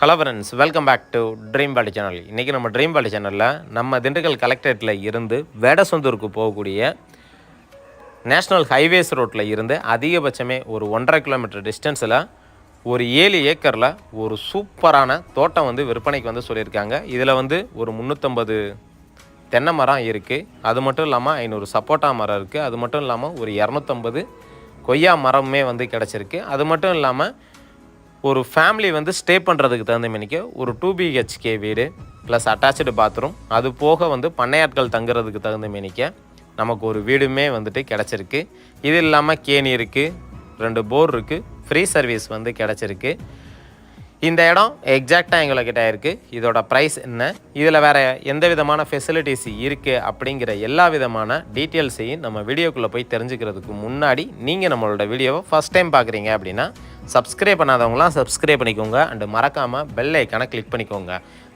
Hello friends welcome back to dream valley channel இன்றைக்கி நம்ம dream வேலி சேனலில் நம்ம திண்டுக்கல் கலெக்டரேட்டில் இருந்து வேடசந்தூருக்கு போகக்கூடிய நேஷ்னல் ஹைவேஸ் ரோட்டில் இருந்து அதிகபட்சமே ஒரு ஒன்றரை கிலோமீட்டர் டிஸ்டன்ஸில் ஒரு ஏழு ஏக்கரில் ஒரு சூப்பரான தோட்டம் வந்து விற்பனைக்கு வந்து சொல்லியிருக்காங்க. இதில் வந்து ஒரு முந்நூற்றம்பது தென்னை மரம் இருக்குது அது மட்டும் இல்லாமல் ஐநூறு சப்போட்டா மரம் இருக்குது அது மட்டும் இல்லாமல் ஒரு இரநூத்தம்பது கொய்யா மரமுமே வந்து கிடச்சிருக்கு. அது மட்டும் இல்லாமல் ஒரு ஃபேமிலி வந்து ஸ்டே பண்ணுறதுக்கு தகுந்த மணிக்கு ஒரு டூ பிஹெச்கே வீடு ப்ளஸ் அட்டாச்சு பாத்ரூம் அது போக வந்து பண்ணையாட்கள் தங்குறதுக்கு தகுந்த மணிக்க நமக்கு ஒரு வீடுமே வந்துட்டு கிடச்சிருக்கு. இது இல்லாமல் கேணி இருக்குது ரெண்டு போர் இருக்குது ஃப்ரீ சர்வீஸ் வந்து கிடச்சிருக்கு. இந்த இடம் எக்ஸாக்டாக எங்கள்கிட்ட இருக்குது இதோட ப்ரைஸ் என்ன? இதில் வேறு எந்த விதமான ஃபெசிலிட்டிஸ் இருக்குது அப்படிங்கிற எல்லா விதமான டீட்டெயில்ஸையும் நம்ம வீடியோக்குள்ளே போய் தெரிஞ்சுக்கிறதுக்கு முன்னாடி நீங்கள் நம்மளோட வீடியோவை ஃபஸ்ட் டைம் பார்க்குறீங்க அப்படின்னா சப்ஸ்கிரைப் பண்ணாதவங்களாம் சப்ஸ்கிரைப் பண்ணிக்கோங்க. அண்டு மறக்காமல் பெல் ஐக்கானை கிளிக் பண்ணிக்கோங்க.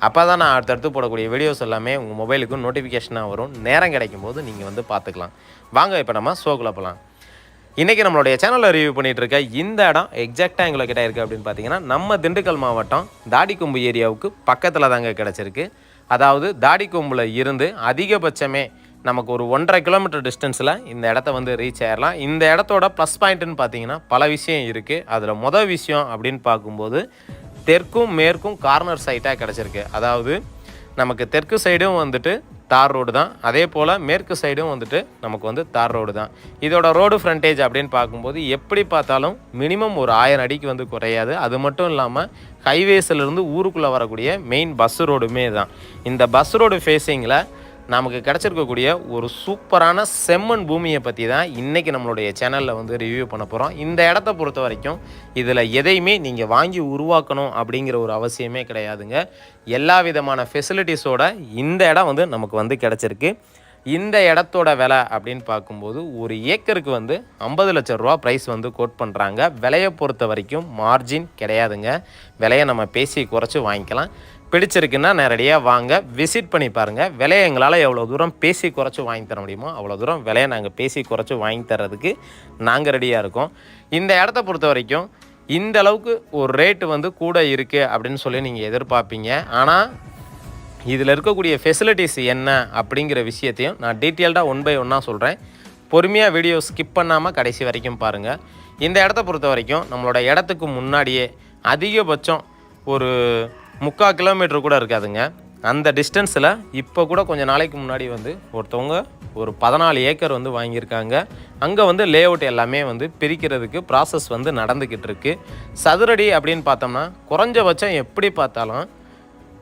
அப்போ தான் நான் அடுத்தடுத்து போடக்கூடிய வீடியோஸ் எல்லாமே உங்கள் மொபைலுக்கு நோட்டிஃபிகேஷனாக வரும். நேரம் கிடைக்கும் போது நீங்கள் வந்து பார்த்துக்கலாம். வாங்க இப்போ நம்ம ஷோக்குள்ள போகலாம் இன்றைக்கி நம்மளுடைய சேனலில் ரிவ்யூ பண்ணிகிட்டு இருக்க இந்த இடம் எக்ஸாக்டாக எங்களை கிட்ட இருக்குது அப்படின்னு பார்த்தீங்கன்னா நம்ம திண்டுக்கல் மாவட்டம் தாடிக்கொம்பு ஏரியாவுக்கு பக்கத்தில் தாங்க கிடச்சிருக்கு. அதாவது தாடிக்கொம்பில் இருந்து அதிகபட்சமே நமக்கு ஒரு ஒன்றரை கிலோமீட்டர் டிஸ்டன்ஸில் இந்த இடத்த வந்து ரீச் ஆயிடலாம் இந்த இடத்தோட ப்ளஸ் பாயிண்ட்டுன்னு பார்த்தீங்கன்னா பல விஷயம் இருக்குது அதில் மொதல் விஷயம் அப்படின்னு பார்க்கும்போது தெற்கும் மேற்கும் கார்னர் சைட்டாக கிடச்சிருக்கு. அதாவது நமக்கு தெற்கு சைடும் வந்துட்டு தார் ரோடு தான். அதே போல் மேற்கு சைடும் வந்துட்டு நமக்கு வந்து தார் ரோடு தான். இதோட ரோடு ஃப்ரண்டேஜ் அப்படின்னு பார்க்கும்போது எப்படி பார்த்தாலும் மினிமம் ஒரு ஆயிரம் அடிக்கு வந்து குறையாது. அது மட்டும் இல்லாமல் ஹைவேஸிலிருந்து ஊருக்குள்ளே வரக்கூடிய மெயின் பஸ் ரோடுமே தான். இந்த பஸ் ரோடு ஃபேஸிங்கில் நமக்கு கிடச்சிருக்கக்கூடிய ஒரு சூப்பரான செம்மண் பூமியை பற்றி தான் இன்றைக்கி நம்மளுடைய சேனலில் வந்து ரிவ்யூ பண்ண போகிறோம் இந்த இடத்த பொறுத்த வரைக்கும் இதில் எதையுமே நீங்கள் வாங்கி உருவாக்கணும் அப்படிங்கிற ஒரு அவசியமே கிடையாதுங்க. எல்லா விதமான ஃபெசிலிட்டிஸோட இந்த இடம் வந்து நமக்கு வந்து கிடச்சிருக்கு. இந்த இடத்தோட விலை அப்படின்னு பார்க்கும்போது ஒரு ஏக்கருக்கு வந்து ஐம்பது லட்ச ரூபா ப்ரைஸ் வந்து கோட் பண்ணுறாங்க விலையை பொறுத்த வரைக்கும் மார்ஜின் கிடையாதுங்க. விலையை நம்ம பேசி குறைச்சி வாங்கிக்கலாம். பிடிச்சிருக்குன்னா நேரடியாக வாங்க. விசிட் பண்ணி பாருங்கள் விலையை எங்களால் எவ்வளோ தூரம் பேசி குறைச்சி வாங்கி தர முடியுமோ அவ்வளோ தூரம் விலையை நாங்கள் பேசி குறைச்சி வாங்கி தர்றதுக்கு நாங்கள் ரெடியாக இருக்கோம். இந்த இடத்த பொறுத்த வரைக்கும் இந்த அளவுக்கு ஒரு ரேட்டு வந்து கூட இருக்குது அப்படின்னு சொல்லி நீங்கள் எதிர்பார்ப்பீங்க. ஆனால் இதில் இருக்கக்கூடிய ஃபெசிலிட்டிஸ் என்ன அப்படிங்கிற விஷயத்தையும் நான் டீட்டெயில்டாக ஒன் பை ஒன்னாக சொல்கிறேன் பொறுமையாக வீடியோ ஸ்கிப் பண்ணாமல் கடைசி வரைக்கும் பாருங்கள் இந்த இடத்த பொறுத்த வரைக்கும் நம்மளோட இடத்துக்கு முன்னாடியே அதிகபட்சம் ஒரு முக்கால் கிலோமீட்டர் கூட இருக்காதுங்க. அந்த டிஸ்டன்ஸில் இப்போ கூட கொஞ்சம் நாளைக்கு முன்னாடி வந்து ஒருத்தவங்க ஒரு பதினாலு ஏக்கர் வந்து வாங்கியிருக்காங்க. அங்கே வந்து லே அவுட் எல்லாமே வந்து பிரிக்கிறதுக்கு ப்ராசஸ் வந்து நடந்துக்கிட்டு இருக்குது சதுரடி அப்படின்னு பார்த்தோம்னா குறைஞ்சபட்சம் எப்படி பார்த்தாலும்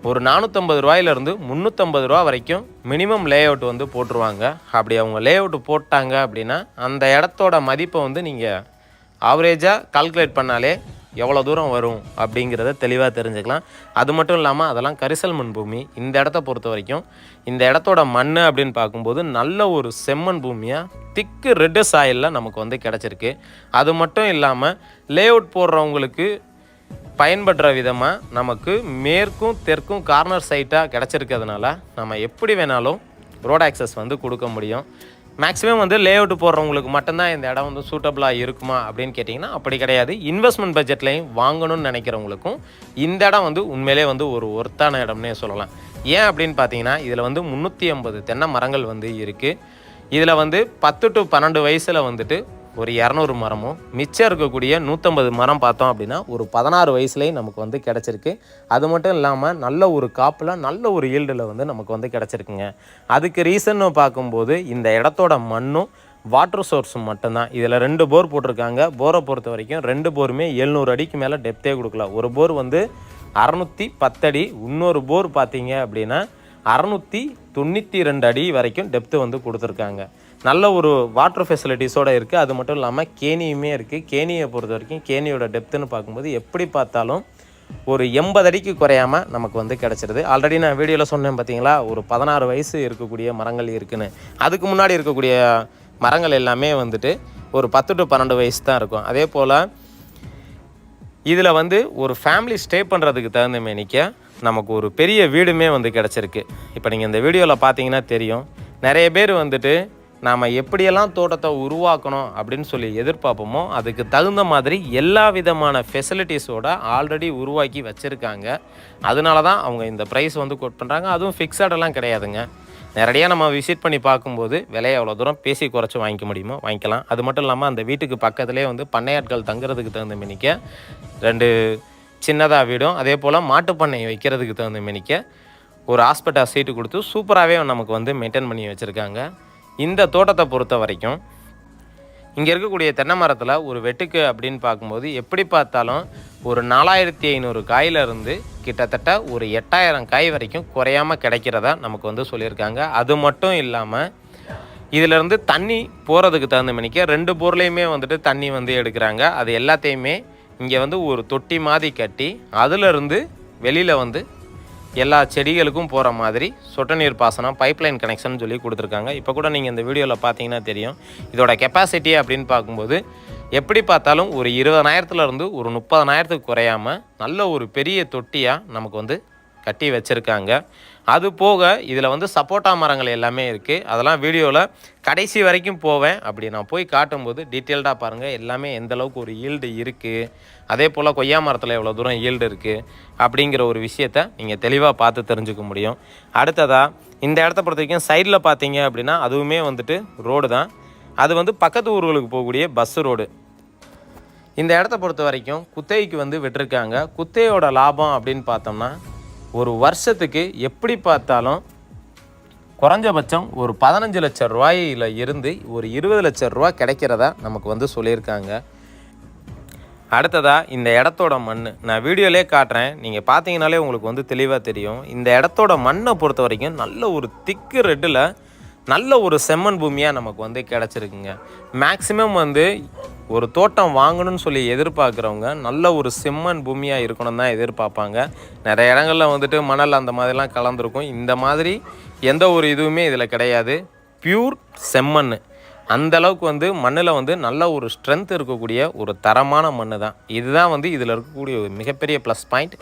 ஒரு நானூற்றம்பது ரூபாயிலிருந்து முந்நூற்றம்பது ரூபா வரைக்கும் மினிமம் லே அவுட் வந்து போட்டுருவாங்க. அப்படி அவங்க லே அவுட் போட்டாங்க அப்படின்னா அந்த இடத்தோட மதிப்பை வந்து நீங்கள் ஆவரேஜாக கால்குலேட் பண்ணாலே எவ்வளோ தூரம் வரும் அப்படிங்கிறத தெளிவாக தெரிஞ்சுக்கலாம். அது மட்டும் இல்லாமல் அதெல்லாம் கரிசல் மண் பூமி இந்த இடத்த பொறுத்த வரைக்கும் இந்த இடத்தோட மண் அப்படின்னு பார்க்கும்போது நல்ல ஒரு செம்மண் பூமியாக திக்கு ரெட்டு சாயலில் நமக்கு வந்து கிடச்சிருக்கு. அது மட்டும் இல்லாமல் லே அவுட் போடுறவங்களுக்கு பயன்படுற விதமாக நமக்கு மேற்கும் தெற்கும் கார்னர் சைட்டாக கிடச்சிருக்கிறதுனால நம்ம எப்படி வேணாலும் ரோட் ஆக்சஸ் வந்து கொடுக்க முடியும். மேக்ஸிமம் வந்து லே அவுட் போடுறவங்களுக்கு மட்டும்தான் இந்த இடம் வந்து சூட்டபுளாக இருக்குமா அப்படின்னு கேட்டிங்கன்னா அப்படி கிடையாது. இன்வெஸ்ட்மெண்ட் பட்ஜெட்லையும் வாங்கணும்னு நினைக்கிறவங்களுக்கும் இந்த இடம் வந்து உண்மையிலே வந்து ஒரு ஒர்த்தான இடம்னே சொல்லலாம். ஏன் அப்படின்னு பார்த்தீங்கன்னா இதில் வந்து முந்நூற்றி ஐம்பது தென்னை மரங்கள் வந்து இருக்குது இதில் வந்து பத்து டு பன்னெண்டு வயசில் வந்துட்டு ஒரு இரநூறு மரமும் மிச்சம் இருக்கக்கூடிய நூற்றம்பது மரம் பார்த்தோம் அப்படின்னா ஒரு பதினாறு வயசுலேயும் நமக்கு வந்து கிடச்சிருக்கு. அது மட்டும் இல்லாமல் நல்ல ஒரு காப்பில் நல்ல ஒரு ஈல்டில் வந்து நமக்கு வந்து கிடச்சிருக்குங்க. அதுக்கு ரீசன்னு பார்க்கும்போது இந்த இடத்தோட மண்ணும் வாட்டர் சோர்ஸும் மட்டும்தான். இதில் ரெண்டு போர் போட்டிருக்காங்க. போரை பொறுத்த வரைக்கும் ரெண்டு போருமே எழுநூறு அடிக்கு மேலே டெப்த்தே கொடுக்கல. ஒரு போர் வந்து அறநூற்றி பத்தடி இன்னொரு போர் பார்த்தீங்க அப்படின்னா அறநூற்றி தொண்ணூற்றி ரெண்டு அடி வரைக்கும் டெப்த்து வந்து கொடுத்துருக்காங்க. நல்ல ஒரு வாட்டர் ஃபெசிலிட்டிஸோடு இருக்குது அது மட்டும் இல்லாமல் கேணியுமே இருக்குது கேணியை பொறுத்த வரைக்கும் கேணியோட டெப்த்துன்னு பார்க்கும்போது எப்படி பார்த்தாலும் ஒரு எண்பது அடிக்கு குறையாமல் நமக்கு வந்து கிடச்சிருது. ஆல்ரெடி நான் வீடியோவில் சொன்னேன் பார்த்தீங்களா ஒரு பதினாறு வயசு இருக்கக்கூடிய மரங்கள் இருக்குன்னு. அதுக்கு முன்னாடி இருக்கக்கூடிய மரங்கள் எல்லாமே வந்துட்டு ஒரு பத்து டு பன்னெண்டு வயசு தான் இருக்கும். அதே போல் இதில் வந்து ஒரு ஃபேமிலி ஸ்டே பண்ணுறதுக்கு தகுந்த மேனிக்க நமக்கு ஒரு பெரிய வீடுமே வந்து கிடச்சிருக்கு. இப்போ நீங்கள் இந்த வீடியோவில் பார்த்தீங்கன்னா தெரியும். நிறைய பேர் வந்துட்டு நாம் எப்படியெல்லாம் தோட்டத்தை உருவாக்கணும் அப்படின்னு சொல்லி எதிர்பார்ப்போமோ அதுக்கு தகுந்த மாதிரி எல்லா விதமான ஃபெசிலிட்டிஸோட ஆல்ரெடி உருவாக்கி வச்சுருக்காங்க. அதனால தான் அவங்க இந்த ப்ரைஸ் வந்து கோட் பண்ணுறாங்க அதுவும் ஃபிக்ஸடெல்லாம் கிடையாதுங்க. நேரடியாக நம்ம விசிட் பண்ணி பார்க்கும்போது விலையை எவ்வளோ தூரம் பேசி குறைச்சி வாங்கிக்க முடியுமோ? வாங்கிக்கலாம். அது மட்டும் இல்லாமல் அந்த வீட்டுக்கு பக்கத்துலேயே வந்து பண்ணையாட்கள் தங்குறதுக்கு தகுந்த மினிக்க ரெண்டு சின்னதாக வீடும் அதே போல் மாட்டுப்பண்ணை வைக்கிறதுக்கு தகுந்த மினிக்க ஒரு ஹாஸ்பிட்டல் சீட்டு கொடுத்து சூப்பராகவே நமக்கு வந்து மெயின்டைன் பண்ணி வச்சுருக்காங்க. இந்த தோட்டத்தை பொறுத்த வரைக்கும் இங்கே இருக்கக்கூடிய தென்னை மரத்தில் ஒரு வெட்டுக்கு அப்படின்னு பார்க்கும்போது எப்படி பார்த்தாலும் ஒரு நாலாயிரத்தி ஐநூறு காயிலிருந்து கிட்டத்தட்ட ஒரு எட்டாயிரம் காய் வரைக்கும் குறையாமல் கிடைக்கிறதா நமக்கு வந்து சொல்லியிருக்காங்க. அது மட்டும் இல்லாமல் இதிலேருந்து தண்ணி போகிறதுக்கு தகுந்த மணிக்கு ரெண்டு பொருளையுமே வந்துட்டு தண்ணி வந்து எடுக்கிறாங்க. அது எல்லாத்தையுமே இங்கே வந்து ஒரு தொட்டி மாதிரி கட்டி அதிலிருந்து வெளியில் வந்து எல்லா செடிகளுக்கும் போகிற மாதிரி சொட்டு நீர் பாசனம் பைப்லைன் கனெக்ஷன் சொல்லி கொடுத்துருக்காங்க. இப்போ கூட நீங்கள் இந்த வீடியோவில் பார்த்தீங்கன்னா தெரியும். இதோட கெப்பாசிட்டி அப்படின்னு பார்க்கும்போது எப்படி பார்த்தாலும் ஒரு இருபதனாயிரத்துலேருந்து ஒரு முப்பதனாயிரத்துக்கு குறையாமல் நல்ல ஒரு பெரிய தொட்டியாக நமக்கு வந்து கட்டி வச்சுருக்காங்க. அது போக இதில் வந்து சப்போட்டா மரங்கள் எல்லாமே இருக்குது அதெல்லாம் வீடியோவில் கடைசி வரைக்கும் போவேன். அப்படி நான் போய் காட்டும்போது டீட்டெயில்டாக பாருங்கள் எல்லாமே எந்த அளவுக்கு ஒரு ஈல்டு இருக்குது அதே போல் கொய்யா மரத்தில் எவ்வளோ தூரம் ஈல்டு இருக்குது அப்படிங்கிற ஒரு விஷயத்த நீங்கள் தெளிவாக பார்த்து தெரிஞ்சுக்க முடியும். அடுத்ததாக இந்த இடத்த பொறுத்த வரைக்கும் சைடில் பார்த்தீங்க அப்படின்னா அதுவுமே வந்துட்டு ரோடு தான். அது வந்து பக்கத்து ஊர்களுக்கு போகக்கூடிய பஸ் ரோடு இந்த இடத்த பொறுத்த வரைக்கும் குத்தைக்கு வந்து விட்டுருக்காங்க. குத்தையோட லாபம் அப்படின்னு பார்த்தோம்னா ஒரு வருஷத்துக்கு எப்படி பார்த்தாலும் குறைஞ்சபட்சம் ஒரு பதினஞ்சு லட்சம் ரூபாயில் இருந்து ஒரு இருபது லட்சம் ரூபா கிடைக்கிறதா நமக்கு வந்து சொல்லியிருக்காங்க. அடுத்ததாக இந்த இடத்தோட மண் நான் வீடியோலே காட்டுறேன். நீங்கள் பார்த்தீங்கனாலே உங்களுக்கு வந்து தெளிவாக தெரியும். இந்த இடத்தோட மண்ணை பொறுத்த வரைக்கும் நல்ல ஒரு திக்கு ரெட்டில் நல்ல ஒரு செம்மண் பூமியாக நமக்கு வந்து கிடச்சிருக்குங்க. மேக்சிமம் வந்து ஒரு தோட்டம் வாங்கணும்னு சொல்லி எதிர்பார்க்குறவங்க நல்ல ஒரு செம்மண் பூமியாக இருக்கணும் தான் எதிர்பார்ப்பாங்க. நிறைய இடங்களில் வந்துட்டு மணல் அந்த மாதிரிலாம் கலந்துருக்கும். இந்த மாதிரி எந்த ஒரு இதுவுமே இதில் கிடையாது. பியூர் செம்மண் அந்த அளவுக்கு வந்து மண்ணில் வந்து நல்ல ஒரு ஸ்ட்ரென்த் இருக்கக்கூடிய ஒரு தரமான மண் தான். இதுதான் வந்து இதில் இருக்கக்கூடிய ஒரு மிகப்பெரிய ப்ளஸ் பாயிண்ட்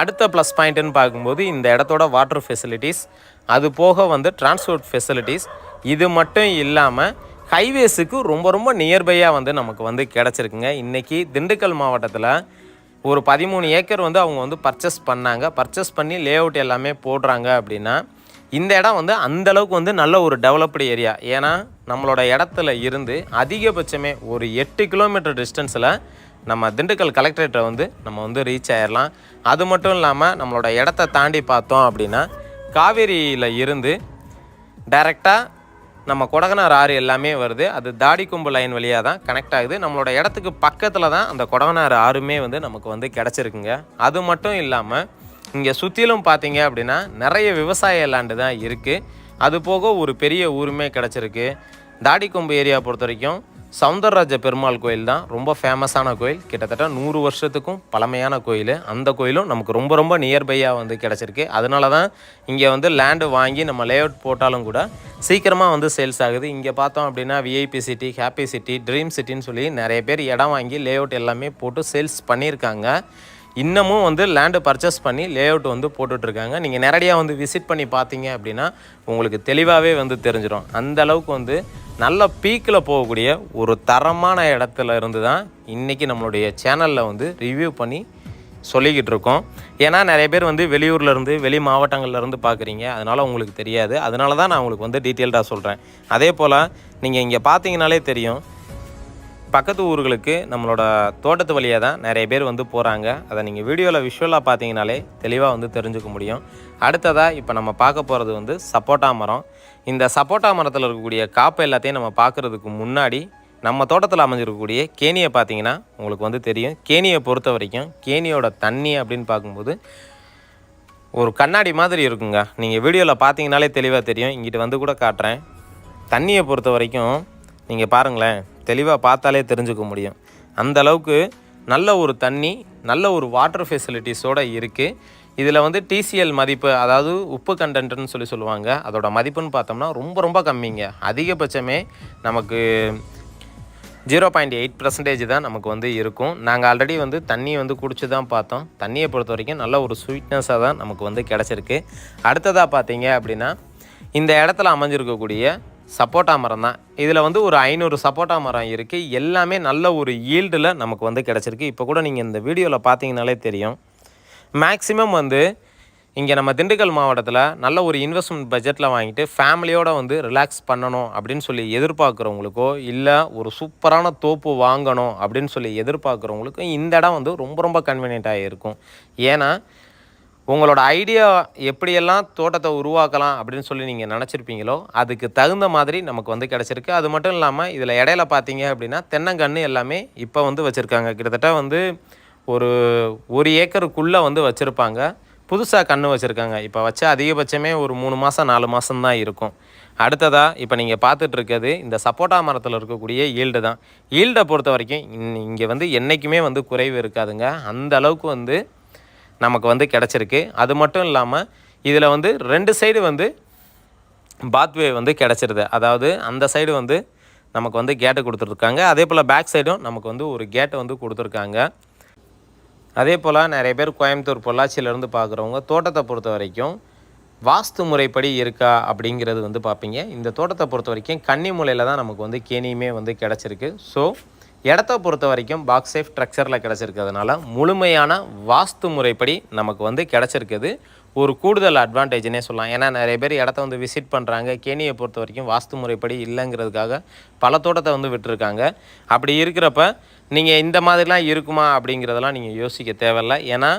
அடுத்த ப்ளஸ் பாயிண்ட்டுன்னு பார்க்கும்போது இந்த இடத்தோட வாட்டர் ஃபெசிலிட்டிஸ் அது போக வந்து டிரான்ஸ்போர்ட் ஃபெசிலிட்டிஸ் இது மட்டும் இல்லாமல் ஹைவேஸுக்கு ரொம்ப ரொம்ப நியர்பையாக வந்து நமக்கு வந்து கிடச்சிருக்குங்க. இன்றைக்கி திண்டுக்கல் மாவட்டத்தில் ஒரு பதிமூணு ஏக்கர் வந்து அவங்க வந்து பர்ச்சேஸ் பண்ணாங்க. பர்ச்சேஸ் பண்ணி லே அவுட் எல்லாமே போடுறாங்க அப்படின்னா இந்த இடம் வந்து அந்த அளவுக்கு வந்து நல்ல ஒரு டெவலப்டு ஏரியா ஏன்னா நம்மளோட இடத்துல இருந்து அதிகபட்சமே ஒரு எட்டு கிலோமீட்டர் டிஸ்டன்ஸில் நம்ம திண்டுக்கல் கலெக்டரேட்டை வந்து நம்ம வந்து ரீச் ஆயிடலாம் அது மட்டும் இல்லாமல் நம்மளோட இடத்த தாண்டி பார்த்தோம் அப்படின்னா காவேரியில் இருந்து டைரெக்டாக நம்ம கொடகனார் ஆறு எல்லாமே வருது. அது தாடிக்கொம்பு லைன் வழியாக தான் கனெக்ட் ஆகுது. நம்மளோட இடத்துக்கு பக்கத்தில் தான் அந்த கொடகனார் ஆறுமே வந்து நமக்கு வந்து கிடச்சிருக்குங்க. அது மட்டும் இல்லாமல் இங்கே சுற்றிலும் பார்த்தீங்க அப்படின்னா நிறைய விவசாய லேண்டு தான் இருக்குது அது போக ஒரு பெரிய ஊருமே கிடச்சிருக்கு. தாடிக்கொம்பு ஏரியா பொறுத்த வரைக்கும் சவுந்தரராஜ பெருமாள் கோயில் தான் ரொம்ப ஃபேமஸான கோயில். கிட்டத்தட்ட நூறு வருஷத்துக்கும் பழமையான கோயில். அந்த கோயிலும் நமக்கு ரொம்ப ரொம்ப நியர்பையாக வந்து கிடச்சிருக்கு. அதனால தான் இங்கே வந்து லேண்டு வாங்கி நம்ம லேஅவுட் போட்டாலும் கூட சீக்கிரமாக வந்து சேல்ஸ் ஆகுது. இங்கே பார்த்தோம் அப்படின்னா VIP city happy city dream சிட்டின்னு சொல்லி நிறைய பேர் இடம் வாங்கி லேஅவுட் எல்லாமே போட்டு சேல்ஸ் பண்ணியிருக்காங்க. இன்னமும் வந்து லேண்டு பர்ச்சேஸ் பண்ணி லேஅவுட் வந்து போட்டுட்ருக்காங்க. நீங்கள் நேரடியாக வந்து விசிட் பண்ணி பார்த்தீங்க அப்படின்னா உங்களுக்கு தெளிவாகவே வந்து தெரிஞ்சிடும். அந்த அளவுக்கு வந்து நல்ல பீக்கில் போகக்கூடிய ஒரு தரமான இடத்துல இருந்து தான் இன்றைக்கி நம்மளுடைய சேனலில் வந்து ரிவ்யூ பண்ணி சொல்லிக்கிட்டு இருக்கோம். ஏன்னா நிறைய பேர் வந்து வெளியூர்லேருந்து வெளி மாவட்டங்கள்லேருந்து பார்க்குறீங்க. அதனால் உங்களுக்கு தெரியாது. அதனால தான் நான் உங்களுக்கு வந்து டீட்டெயில்டாக சொல்கிறேன் அதே போல் நீங்கள் இங்கே பார்த்தீங்கனாலே தெரியும். பக்கத்து ஊர்களுக்கு நம்மளோட தோட்டத்து வழியாக தான் நிறைய பேர் வந்து போகிறாங்க அதை நீங்கள் வீடியோவில் விஷுவலாக பார்த்தீங்கனாலே தெளிவாக வந்து தெரிஞ்சுக்க முடியும். அடுத்ததாக இப்போ நம்ம பார்க்க போகிறது வந்து சப்போட்டா மரம். இந்த சப்போட்டா மரத்தில் இருக்கக்கூடிய காப்பு எல்லாத்தையும் நம்ம பார்க்குறதுக்கு முன்னாடி நம்ம தோட்டத்தில் அமைஞ்சிருக்கக்கூடிய கேணியை பார்த்தீங்கன்னா உங்களுக்கு வந்து தெரியும். கேணியை பொறுத்த வரைக்கும் கேணியோட தண்ணி அப்படின்னு பார்க்கும்போது ஒரு கண்ணாடி மாதிரி இருக்குங்க. நீங்கள் வீடியோவில் பார்த்தீங்கனாலே தெளிவாக தெரியும். இங்கிட்டு வந்து கூட காட்டுறேன். தண்ணியை பொறுத்த வரைக்கும் நீங்கள் பாருங்களேன் தெளிவாக பார்த்தாலே தெரிஞ்சுக்க முடியும். அந்த அளவுக்கு நல்ல ஒரு தண்ணி நல்ல ஒரு வாட்டர் ஃபெசிலிட்டிஸோடு இருக்குது இதில் வந்து டிசிஎல் மதிப்பு அதாவது உப்பு கண்டென்ட்னு சொல்லி சொல்லுவாங்க. அதோட மதிப்புன்னு பார்த்தோம்னா ரொம்ப ரொம்ப கம்மிங்க. அதிகபட்சமே நமக்கு ஜீரோ பாயிண்ட் எயிட் பர்சன்டேஜ் தான் நமக்கு வந்து இருக்கும். நாங்கள் ஆல்ரெடி வந்து தண்ணியை வந்து குடிச்சு தான் பார்த்தோம். தண்ணியை பொறுத்த வரைக்கும் நல்ல ஒரு ஸ்வீட்னஸாக தான் நமக்கு வந்து கிடச்சிருக்கு. அடுத்ததாக பார்த்தீங்க அப்படின்னா இந்த இடத்துல அமைஞ்சிருக்கக்கூடிய சப்போட்டா மரம் தான். இதில் வந்து ஒரு ஐநூறு சப்போட்டா மரம் இருக்குது எல்லாமே நல்ல ஒரு ஈல்டில் நமக்கு வந்து கிடச்சிருக்கு. இப்போ கூட நீங்கள் இந்த வீடியோவில் பார்த்தீங்கனாலே தெரியும். மேக்ஸிமம் வந்து இங்கே நம்ம திண்டுக்கல் மாவட்டத்தில் நல்ல ஒரு இன்வெஸ்ட்மெண்ட் பட்ஜெட்டில் வாங்கிட்டு ஃபேமிலியோடு வந்து ரிலாக்ஸ் பண்ணணும் அப்படின்னு சொல்லி எதிர்பார்க்குறவங்களுக்கோ இல்லை ஒரு சூப்பரான தோப்பு வாங்கணும் அப்படின்னு சொல்லி எதிர்பார்க்குறவங்களுக்கும் இந்த இடம் வந்து ரொம்ப ரொம்ப கன்வீனியண்ட்டாக இருக்கும். ஏன்னா உங்களோட ஐடியா எப்படியெல்லாம் தோட்டத்தை உருவாக்கலாம் அப்படின்னு சொல்லி நீங்கள் நினச்சிருப்பீங்களோ அதுக்கு தகுந்த மாதிரி நமக்கு வந்து கிடச்சிருக்கு. அது மட்டும் இல்லாமல் இதில் இடையில பார்த்தீங்க அப்படின்னா தென்னங்கன்று எல்லாமே இப்போ வந்து வச்சுருக்காங்க. கிட்டத்தட்ட வந்து ஒரு ஒரு ஏக்கருக்குள்ளே வந்து வச்சுருப்பாங்க. புதுசாக கன்று வச்சுருக்காங்க. இப்போ வச்ச அதிகபட்சமே ஒரு மூணு மாதம் நாலு மாதம் தான் இருக்கும். அடுத்ததாக இப்போ நீங்கள் பார்த்துட்ருக்கிறது இந்த சப்போட்டா மரத்தில் இருக்கக்கூடிய ஈல்டு தான். ஈல்டை பொறுத்த வரைக்கும் இங்கே வந்து என்றைக்குமே வந்து குறைவு இருக்காதுங்க. அந்த அளவுக்கு வந்து நமக்கு வந்து கிடச்சிருக்கு. அது மட்டும் இல்லாமல் இதில் வந்து ரெண்டு சைடு வந்து பாத்வே வந்து கிடச்சிருது. அதாவது அந்த சைடு வந்து நமக்கு வந்து கேட்டு கொடுத்துருக்காங்க. அதே போல் பேக் சைடும் நமக்கு வந்து ஒரு கேட்டை வந்து கொடுத்துருக்காங்க. அதே போல் நிறைய பேர் கோயம்புத்தூர் பொள்ளாச்சியிலேருந்து பார்க்குறவங்க தோட்டத்தை பொறுத்த வரைக்கும் வாஸ்து முறைப்படி இருக்கா அப்படிங்கிறது வந்து பார்ப்பீங்க இந்த தோட்டத்தை பொறுத்த வரைக்கும் கன்னி மூலையில் தான் நமக்கு வந்து கேணியுமே வந்து கிடச்சிருக்கு. ஸோ இடத்த பொறுத்த வரைக்கும் பாக்ஸ் சேஃப் ஸ்ட்ரக்சரில் கிடச்சிருக்கிறதுனால முழுமையான வாஸ்து முறைப்படி நமக்கு வந்து கிடச்சிருக்குது. ஒரு கூடுதல் அட்வான்டேஜ்னே சொல்லலாம். ஏன்னா நிறைய பேர் இடத்த வந்து விசிட் பண்ணுறாங்க கேணியை பொறுத்த வரைக்கும் வாஸ்து முறைப்படி இல்லைங்கிறதுக்காக பல தோட்டத்தை வந்து விட்டுருக்காங்க. அப்படி இருக்கிறப்ப நீங்கள் இந்த மாதிரிலாம் இருக்குமா அப்படிங்கிறதெல்லாம் நீங்கள் யோசிக்க தேவையில்ல. ஏன்னா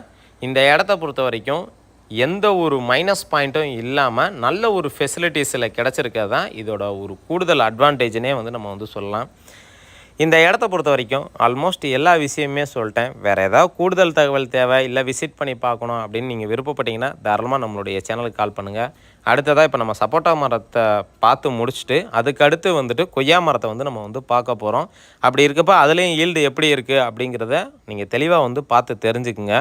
இந்த இடத்த பொறுத்த வரைக்கும் எந்த ஒரு மைனஸ் பாயிண்ட்டும் இல்லாமல் நல்ல ஒரு ஃபெசிலிட்டிஸில் கிடச்சிருக்கிறது தான் இதோட ஒரு கூடுதல் அட்வான்டேஜ்னே வந்து நம்ம வந்து சொல்லலாம். இந்த இடத்த பொறுத்த வரைக்கும் ஆல்மோஸ்ட் எல்லா விஷயமே சொல்லிட்டேன். வேறு ஏதாவது கூடுதல் தகவல் தேவை இல்லை விசிட் பண்ணி பார்க்கணும் அப்படின்னு நீங்கள் விருப்பப்பட்டீங்கன்னா தாராளமாக நம்மளுடைய சேனலுக்கு கால் பண்ணுங்கள் அடுத்ததாக இப்போ நம்ம சப்போட்டா மரத்தை பார்த்து முடிச்சுட்டு அதுக்கு அடுத்து வந்துட்டு கொய்யா மரத்தை வந்து நம்ம வந்து பார்க்க போகிறோம் அப்படி இருக்கப்போ அதுலேயும் ஈல்டு எப்படி இருக்குது அப்படிங்கிறத நீங்கள் தெளிவாக வந்து பார்த்து தெரிஞ்சுக்குங்க.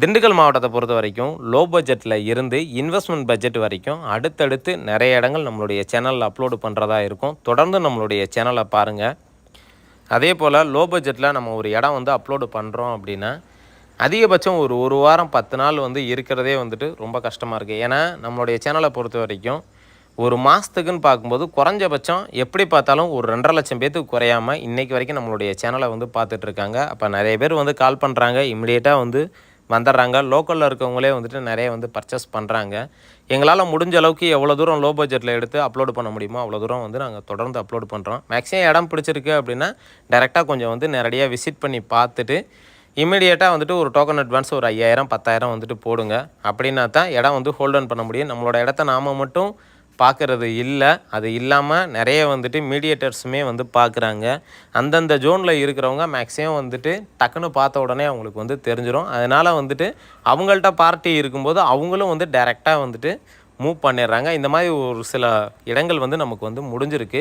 திண்டுக்கல் மாவட்டத்தை பொறுத்த வரைக்கும் லோ பட்ஜெட்டில் இருந்து இன்வெஸ்ட்மெண்ட் பட்ஜெட் வரைக்கும் அடுத்தடுத்து நிறைய இடங்கள் நம்மளுடைய சேனலில் அப்லோடு பண்ணுறதா இருக்கும். தொடர்ந்து நம்மளுடைய சேனலை பாருங்கள் அதே போல் லோ பட்ஜெட்டில் நம்ம ஒரு இடம் வந்து அப்லோடு பண்ணுறோம் அப்படின்னா அதிகபட்சம் ஒரு ஒரு வாரம் பத்து நாள் வந்து இருக்கிறதே வந்துட்டு ரொம்ப கஷ்டமாக இருக்குது ஏன்னா நம்மளுடைய சேனலை பொறுத்த வரைக்கும் ஒரு மாதத்துக்குன்னு பார்க்கும்போது குறைஞ்சபட்சம் எப்படி பார்த்தாலும் ஒரு ரெண்டரை லட்சம் பேத்துக்கு குறையாமல் இன்றைக்கி வரைக்கும் நம்மளுடைய சேனலை வந்து பார்த்துட்ருக்காங்க அப்போ நிறைய பேர் வந்து கால் பண்ணுறாங்க இம்மிடியேட்டாக வந்து வந்துடுறாங்க. லோக்கலில் இருக்கவங்களே வந்துட்டு நிறைய வந்து பர்ச்சேஸ் பண்ணுறாங்க எங்களால் முடிஞ்ச அளவுக்கு எவ்வளோ தூரம் லோ பட்ஜெட்டில் எடுத்து அப்லோடு பண்ண முடியுமோ அவ்வளோ தூரம் வந்து நாங்கள் தொடர்ந்து அப்லோட் பண்ணுறோம் மேக்ஸிமம் இடம் பிடிச்சிருக்கு அப்படின்னா டேரெக்டாக கொஞ்சம் வந்து நேரடியாக விசிட் பண்ணி பார்த்துட்டு இமீடியட்டாக வந்துட்டு ஒரு டோக்கன் அட்வான்ஸ் ஒரு ஐயாயிரம் பத்தாயிரம் வந்துட்டு போடுங்க. அப்படின்னா தான் இடம் வந்து ஹோல்டன் பண்ண முடியும். நம்மளோட இடத்த நாம் மட்டும் பார்க்குறது இல்லை. அது இல்லாமல் நிறைய வந்துட்டு மீடியேட்டர்ஸுமே வந்து பார்க்குறாங்க. அந்தந்த ஜோனில் இருக்கிறவங்க மேக்ஸிமம் வந்துட்டு டக்குன்னு பார்த்த உடனே அவங்களுக்கு வந்து தெரிஞ்சிடும் அதனால் வந்துட்டு அவங்கள்ட்ட பார்ட்டி இருக்கும்போது அவங்களும் வந்து டைரெக்டாக வந்துட்டு மூவ் பண்ணிடுறாங்க. இந்த மாதிரி ஒரு சில இடங்கள் வந்து நமக்கு வந்து முடிஞ்சிருக்கு.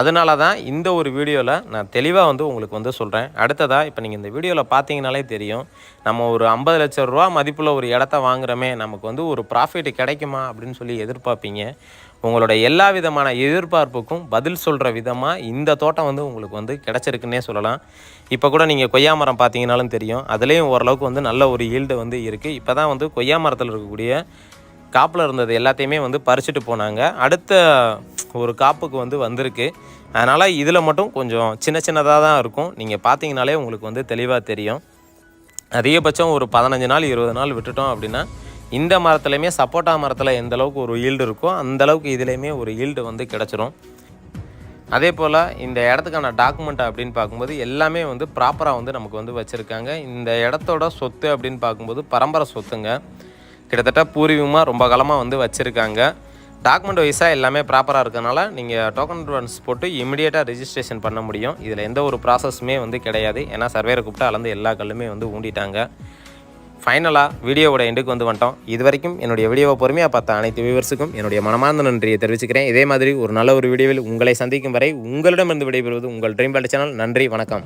அதனால தான் இந்த ஒரு வீடியோவில் நான் தெளிவாக வந்து உங்களுக்கு வந்து சொல்கிறேன் அடுத்ததாக இப்போ நீங்கள் இந்த வீடியோவில் பார்த்தீங்கனாலே தெரியும். நம்ம ஒரு ஐம்பது லட்சம் ரூபா மதிப்பில் ஒரு இடத்த வாங்குகிறோமே நமக்கு வந்து ஒரு ப்ராஃபிட் கிடைக்குமா அப்படின்னு சொல்லி எதிர்பார்ப்பீங்க. உங்களோட எல்லா விதமான எதிர்பார்ப்புக்கும் பதில் சொல்கிற விதமாக இந்த தோட்டம் வந்து உங்களுக்கு வந்து கிடச்சிருக்குன்னே சொல்லலாம். இப்போ கூட நீங்கள் கொய்யா மரம் பார்த்தீங்கனாலும் தெரியும். அதுலேயும் ஓரளவுக்கு வந்து நல்ல ஒரு ஈல்டு வந்து இருக்குது இப்போ தான் வந்து கொய்யா மரத்தில் இருக்கக்கூடிய காப்பில் இருந்தது எல்லாத்தையுமே வந்து பறிச்சுட்டு போனாங்க. அடுத்த ஒரு காப்புக்கு வந்து வந்திருக்கு. அதனால் இதில் மட்டும் கொஞ்சம் சின்ன சின்னதாக தான் இருக்கும். நீங்கள் பார்த்தீங்கனாலே உங்களுக்கு வந்து தெளிவாக தெரியும். அதிகபட்சம் ஒரு பதினஞ்சு நாள் இருபது நாள் விட்டுட்டோம் அப்படின்னா இந்த மரத்துலையுமே சப்போட்டா மரத்தில் எந்த அளவுக்கு ஒரு ஈல்டு இருக்கோ அந்த அளவுக்கு இதுலேயுமே ஒரு ஈல்டு வந்து கிடச்சிரும். அதே போல் இந்த இடத்துக்கான டாக்குமெண்ட் அப்படின்னு பார்க்கும்போது எல்லாமே வந்து ப்ராப்பராக வந்து நமக்கு வந்து வச்சுருக்காங்க. இந்த இடத்தோட சொத்து அப்படின்னு பார்க்கும்போது பரம்பரை சொத்துங்க. கிட்டத்தட்ட பூர்வீகமாக ரொம்ப காலமாக வந்து வச்சுருக்காங்க. டாக்குமெண்ட் வைஸாக எல்லாமே ப்ராப்பராக இருக்கனால நீங்கள் டோக்கன் அட்வான்ஸ் போட்டு இமிடியேட்டாக ரிஜிஸ்ட்ரேஷன் பண்ண முடியும். இதில் எந்த ஒரு ப்ராசஸுமே வந்து கிடையாது. ஏன்னா சர்வேரை கூப்பிட்டு அளந்து எல்லா கல்லுமே வந்து ஊண்டிட்டாங்க. ஃபைனலாக வீடியோவோட எண்டுக்கு வந்து வந்துட்டோம். இது வரைக்கும் என்னுடைய வீடியோவை பொறுமையாக பார்த்த அனைத்து வியூவர்ஸுக்கும் என்னுடைய மனமார்ந்த நன்றியை தெரிவிச்சுக்கிறேன். இதே மாதிரி ஒரு நல்ல ஒரு வீடியோவில் உங்களை சந்திக்கும் வரை உங்களிடமிருந்து விடைபெறுவது உங்கள் ட்ரீம் பேல்ட் சேனல் நன்றி வணக்கம்.